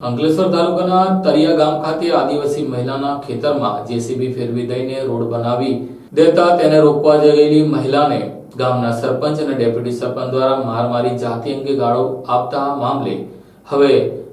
અંકલેશ્વર તાલુકાના તરિયા ગામ ખાતે આદિવાસી મહિલાના ખેતરમાં જેસીબી ફેરવી દઈને રોડ બનાવી દેતા તેને રોકવા જયેલી મહિલાને ગામના સરપંચ અને ડેપ્યુટી સરપંચ દ્વારા માર મારી જાતિ અંગે ગાળો આપતા મામલે હવે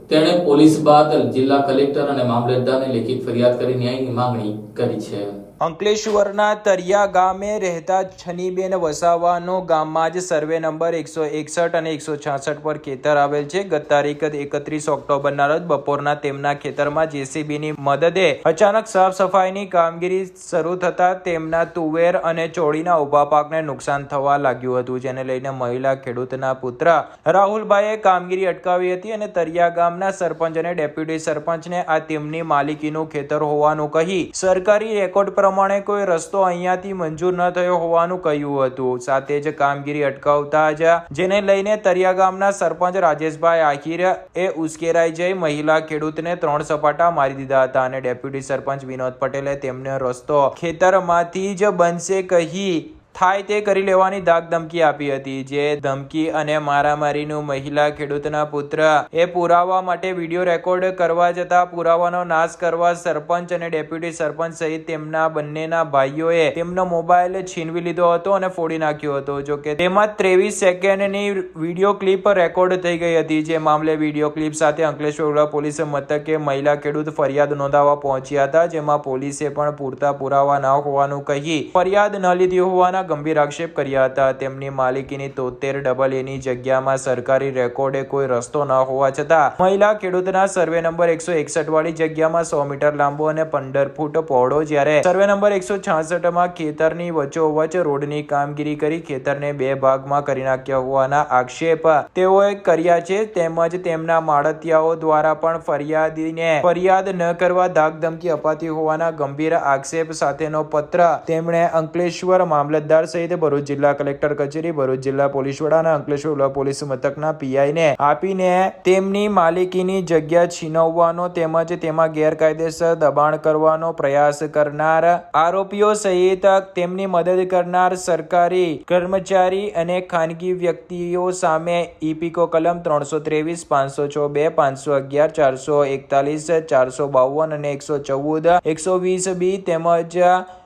તેણે પોલીસ બાદ જિલ્લા કલેક્ટર અને મામલતદારને લેખિત ફરિયાદ કરી ન્યાયની માંગણી કરી છે. અંકલેશ્વરના તરિયા ગામે રહેતા છનીબેન વસાવાનો ગામમાં જ સર્વે નંબર એકસો એકસઠ અને એકસો છાસઠ પર ખેતર આવેલ છે. ગત તારીખ એકત્રીસ ઓક્ટોબરના રોજ બપોરના તેમના ખેતરમાં જેસીબીની મદદે અચાનક સાફ સફાઈની કામગીરી શરૂ થતા તેમના તુવેર અને ચોળીના ઊભા પાકને નુકસાન થવા લાગ્યું હતું, જેને લઈને મહિલા ખેડૂતના પુત્ર રાહુલભાઈએ કામગીરી અટકાવી હતી અને તરિયા ગામના સરપંચ અને ડેપ્યુટી સરપંચને આ તેમની માલિકીનું ખેતર હોવાનું કહી સરકારી રેકોર્ડ પ્રમાણે કોઈ રસ્તો અહીંયાથી મંજૂર ન થયો હોવાનું કહ્યું હતું. સાથે જ કામગીરી અટકાવતા જ જેને લઈને તરિયા ગામના સરપંચ રાજેશભાઈ આહિર એ ઉશ્કેરાઈ જઈ મહિલા ખેડૂતને ત્રણ સપાટા મારી દીધા હતા અને ડેપ્યુટી સરપંચ વિનોદ પટેલે તેમને રસ્તો ખેતરમાંથી જ બનશે કહી થાય તે કરી લેવાની ધાક ધમકી આપી હતી. જે ધમકી અને મારામારીનું મહિલા ખેડૂતના પુત્ર એ પુરાવા માટે વીડિયો રેકોર્ડ કરવા જતા પુરાવાનો નાશ કરવા સરપંચ અને ડેપ્યુટી સરપંચ સહિત તેમના બંનેના ભાઈઓએ તેમનો મોબાઈલ છીનવી લીધો હતો અને ફોડી નાખ્યો હતો. જો કે તેમાં ત્રેવીસ સેકન્ડની વીડિયો ક્લિપ રેકોર્ડ થઈ ગઈ હતી. જે મામલે વીડિયો ક્લિપ સાથે અંકલેશ્વર પોલીસે મથકે મહિલા ખેડૂત ફરિયાદ નોંધાવવા પહોંચ્યા હતા. જેમાં પોલીસે પણ પૂરતા પુરાવા ન હોવાનું કહી ફરિયાદ ન લીધી હોવાના ગંભીર આક્ષેપ કર્યા હતા. તેમની માલિકીની તોતેર ડબલ એની જગ્યામાં સરકારી રેકોર્ડે કોઈ રસ્તો ન હોવા છતાં, મહિલા ખેડૂતના સર્વે નંબર એકસો એકસઠ વાળી જગ્યામાં સો મીટર લાંબો અને પંદર ફૂટ પહોળો જ્યારે સર્વે નંબર એકસો છાસઠમાં ખેતરની વચ્ચોવચ રોડની કામગીરી કરી ખેતરને બે ભાગમાં કરી નાખ્યા હોવાના આક્ષેપ તેઓએ કર્યા છે. તેમજ તેમના માળતિયાઓ દ્વારા પણ ફરિયાદીને ફરિયાદ ન કરવા ધાકધમકી અપાતી હોવાના ગંભીર આક્ષેપ સાથેનો પત્ર તેમણે અંકલેશ્વર મામલતદાર સહિત ભરૂચ જિલ્લા કલેક્ટર કચેરી, ભરૂચ જિલ્લા પોલીસ વડા અંકલેશ્વર પોલીસ મથકના પીઆઈને આપીને તેમની માલિકીની જગ્યા છીનવવાનો તેમજ તેમાં ગેરકાયદેસર દબાણ કરવાનો પ્રયાસ કરનાર આરોપીઓ સહિત તેમની મદદ કરનાર સરકારી કર્મચારી અને ખાનગી વ્યક્તિઓ સામે ઈપીકો કલમ ત્રણસો ત્રેવીસ, પાંચસો છ બે પાંચસો અગિયાર, ચારસો એકતાલીસ, ચારસો બાવન અને એકસો ચૌદ, એકસો વીસ બી તેમજ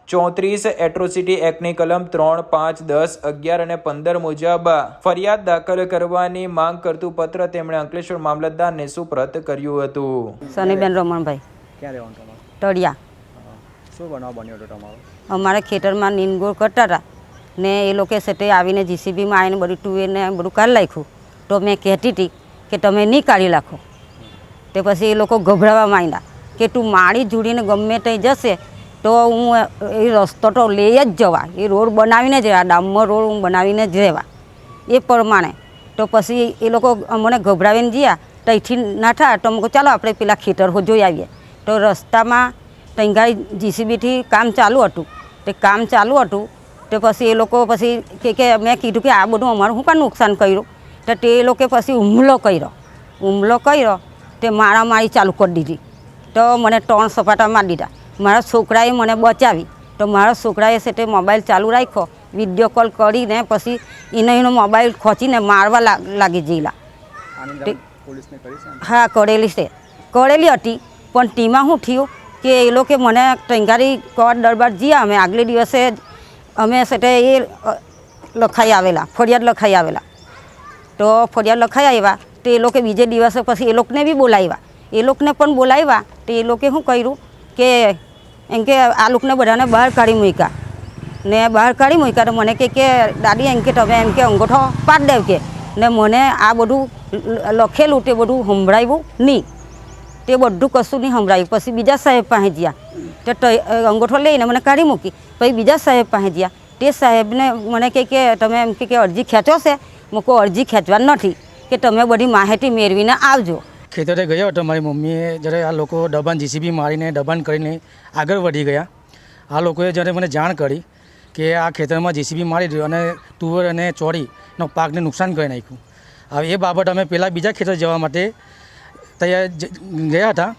ચોત્રીસ એટ્રોસિટી એક્ટની કલમ ત્રણ પાંચ દસ અગિયાર અને પંદર મુજબ ફરિયાદ દાખલ કરવાની માંગ કરતું પત્ર તેમણે અંકલેશ્વર મામલતદારને સુપ્રત કર્યું હતું. સનીબેન રમણભાઈ. ક્યાં રહેવાનું તમારું? શું બનાવ બન્યો હતો તમારો? અમારા ખેતરમાં નીંદગોળ કરતા હતા ને એ લોકો સેટે આવીને જીસીબીમાં આવીને બધું ટુવેરને બધું કાઢી નાખ્યું. તો મેં કહેતી હતી કે તમે નહીં કાઢી નાખો. તે પછી એ લોકો ગભરાવા માંડ્યા કે તું માળી જોડીને ગમે ત્યાં જશે તો હું એ રસ્તો તો લઈ જ જવા. એ રોડ બનાવીને જ રહેવા. ડામર રોડ હું બનાવીને જ રહેવા. એ પ્રમાણે. તો પછી એ લોકો અમને ગભરાવીને ગયા. ત્યાંથી નાઠા તો અમે ચાલો આપણે પેલા ખેતર જોઈ આવીએ. તો રસ્તામાં તંગાઈ જીસીબીથી કામ ચાલુ હતું. તે કામ ચાલુ હતું. તે પછી એ લોકો પછી કે કે મેં કીધું કે આ બધું અમારું શું કામ નુકસાન કર્યું? તો તે લોકો પછી હુમલો કર્યો. હુમલો કર્યો. તે મારામારી ચાલુ કરી દીધી. તો મને ત્રણ સપાટા મારી દીધા. મારા છોકરાએ મને બચાવી. તો મારા છોકરાએ સેટે મોબાઈલ ચાલુ રાખ્યો વીડિયો કોલ કરીને પછી એને એનો મોબાઈલ ખોચીને મારવા લાગી ગયેલા? હા કરેલી છે. કરેલી હતી પણ ટીમાં શું થયું કે એ લોકો મને ટંગારી કોર્ટ દરબાર જ્યાં અમે આગલે દિવસે જ અમે સેટે એ લખાઈ આવેલા ફરિયાદ લખાઈ આવેલા. તો ફરિયાદ લખાઈ આવ્યા તો એ લોકો બીજે દિવસે પછી એ લોકોને બી બોલાવ્યા. એ લોકોને પણ બોલાવ્યા તો એ લોકોએ શું કર્યું કે એમ કે આ લોકોને બધાને બહાર કાઢી મૂક્યા. ને બહાર કાઢી મૂક્યા તો મને કે કે, દાદી, એમ કે તમે એમ કે અંગૂઠો પાડ દેવ કે. ને મને આ બધું લખેલું તે બધું સંભળાવ્યું નહીં. તે બધું કશું નહીં સંભળાવ્યું પછી બીજા સાહેબ પાસે ગયા. તે અંગૂઠો લઈને મને કાઢી મૂકી. પછી બીજા સાહેબ પાસે ગયા. તે સાહેબને મને કહે કે, તમે એમ કે અરજી ખેંચો છે? મૂકો અરજી ખેંચવા નથી. કે તમે બધી માહિતી મેળવીને આવજો. ખેતરે ગયો હતો મારી મમ્મીએ જ્યારે આ લોકો દબાણ જીસીબી મારીને દબાણ કરીને આગળ વધી ગયા. આ લોકોએ જ્યારે મને જાણ કરી કે આ ખેતરમાં જીસીબી મારી દીધું અને તુવર અને ચોરીનો પાકને નુકસાન કરી નાખ્યું. હવે એ બાબત અમે પહેલાં બીજા ખેતર જવા માટે તૈયાર ગયા હતા.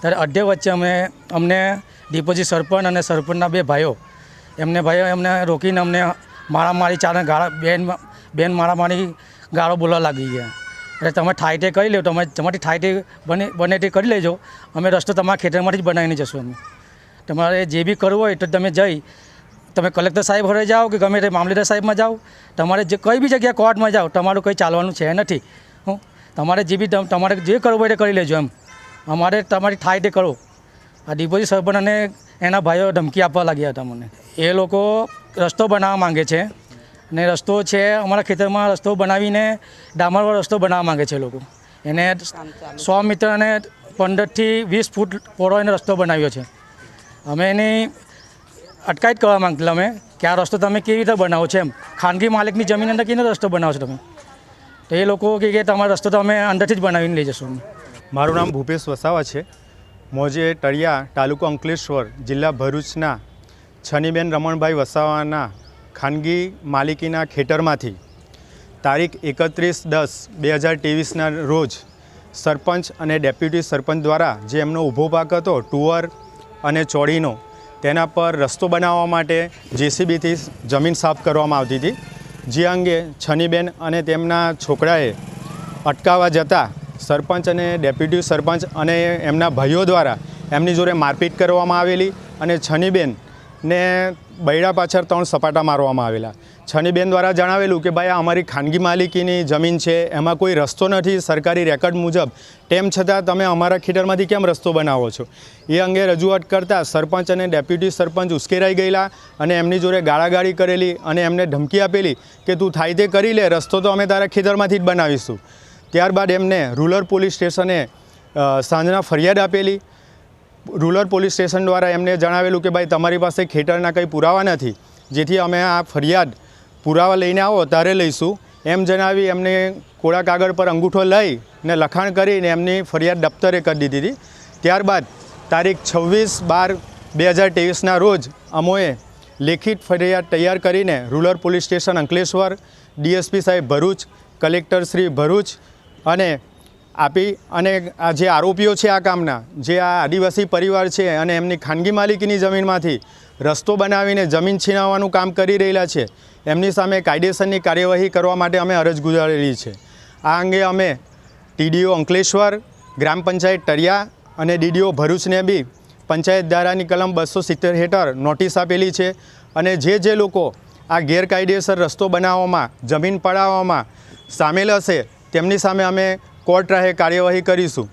ત્યારે અડધે વચ્ચે અમે, અમને ડિપોઝિટ સરપંચ અને સરપંચના બે ભાઈઓ, એમને ભાઈઓ એમને રોકીને અમને મારામારી ચાલે ગાળા બેન બેન મારામારી ગાળો બોલવા લાગી ગયા. એટલે તમે થાય તે કરી લો તમે તમારી ઠાઈટે બને બને તે કરી લેજો. અમે રસ્તો તમારા ખેતરમાંથી જ બનાવીને જશું અમે. તમારે જે બી કરવું હોય તો તમે જઈ, તમે કલેક્ટર સાહેબ ઘરે જાઓ કે ગમે તે મામલેદાર સાહેબમાં જાઓ, તમારે જે કઈ બી જગ્યાએ કોર્ટમાં જાઓ, તમારું કંઈ ચાલવાનું છે નથી. હું, તમારે જે બી તમારે જે કરવું હોય તે કરી લેજો એમ. અમારે તમારી ઠાઈટે કરો. આ ડિપોઝિટ સરપંચ અને એના ભાઈઓ ધમકી આપવા લાગ્યા હતા મને. એ લોકો રસ્તો બનાવવા માંગે છે. ને રસ્તો છે, અમારા ખેતરમાં રસ્તો બનાવીને ડામરવાળો રસ્તો બનાવવા માગે છે લોકો. એને સો મીટર અને પંદરથી વીસ ફૂટ પહોળો એને રસ્તો બનાવ્યો છે. અમે એની અટકાયત કરવા માંગતા અમે કે આ રસ્તો તમે કેવી રીતે બનાવો છો એમ. ખાનગી માલિકની જમીન અંદર કેવી રસ્તો બનાવો છો તમે? તો એ લોકો કહે કે તમારો રસ્તો તો અમે અંદરથી જ બનાવીને લઈ જશું મારું નામ ભૂપેશ વસાવા છે. મોજે તળિયા તાલુકો અંકલેશ્વર જિલ્લા ભરૂચના છનીબેન રમણભાઈ વસાવાના ખાનગી માલિકીના ખેતરમાંથી તારીખ એકત્રીસ દસ બે હજાર ત્રેવીસના રોજ સરપંચ અને ડેપ્યુટી સરપંચ દ્વારા જે એમનો ઊભો પાક હતો ટુઅર અને ચોડીનો તેના પર રસ્તો બનાવવા માટે જેસીબીથી જમીન સાફ કરવામાં આવતી હતી. જે અંગે છનીબેન અને તેમના છોકરાએ અટકાવવા જતાં સરપંચ અને ડેપ્યુટી સરપંચ અને એમના ભાઈઓ દ્વારા એમની જોડે મારપીટ કરવામાં આવેલી અને છનીબેન ને બૈડા પાછળ ત્રણ સપાટા મારવામાં આવેલા. છનીબેન દ્વારા જણાવેલું કે, ભાઈ, આ અમારી ખાનગી માલિકીની જમીન છે. એમાં કોઈ રસ્તો નથી. સરકારી રેકર્ડ મુજબ, તેમ છતાં તમે અમારા ખેતરમાંથી કેમ રસ્તો બનાવો છો? એ અંગે રજૂઆત કરતાં સરપંચ અને ડેપ્યુટી સરપંચ ઉશ્કેરાઈ ગયેલા અને એમની જોડે ગાળાગાળી કરેલી અને એમને ધમકી આપેલી કે, તું થાય તે કરી લે. રસ્તો તો અમે તારા ખેતરમાંથી જ બનાવીશું. ત્યારબાદ એમને રૂરલ પોલીસ સ્ટેશને સાંજના ફરિયાદ આપેલી રૂરલ પોલીસ સ્ટેશન દ્વારા એમને જણાવેલું કે, ભાઈ, તમારી પાસે ખેતરના કંઈ પુરાવા નથી. જેથી અમે આ ફરિયાદ પુરાવા લઈને આવો ત્યારે લઈશું. એમ જણાવી એમને કોળા કાગળ પર અંગૂઠો લઈ ને લખાણ કરીને એમની ફરિયાદ દફતરે કરી દીધી હતી. ત્યારબાદ તારીખ છવ્વીસ બાર બે હજાર ત્રેવીસના રોજ અમોએ લેખિત ફરિયાદ તૈયાર કરીને rural police station Ankleshwar, DSP સાહેબ ભરૂચ, કલેક્ટર શ્રી ભરૂચ અને આપી અને આ જે આરોપીઓ છે આ કામના, જે આ આદિવાસી પરિવાર છે અને એમની ખાનગી માલિકીની જમીનમાંથી રસ્તો બનાવીને જમીન છીનાવવાનું કામ કરી રહેલા છે, એમની સામે કાયદેસરની કાર્યવાહી કરવા માટે અમે અરજ ગુજારેલી છે. આ અંગે અમે ટીડીઓ અંકલેશ્વર, ગ્રામ પંચાયત તરિયા અને ડીડીઓ ભરૂચને બી પંચાયત ધારાની કલમ બસો સિત્તેર હેઠળ નોટિસ આપેલી છે અને જે જે લોકો આ ગેરકાયદેસર રસ્તો બનાવવામાં, જમીન પડાવવામાં સામેલ હશે, તેમની સામે અમે કોર્ટ રાહે કાર્યવાહી કરીશું.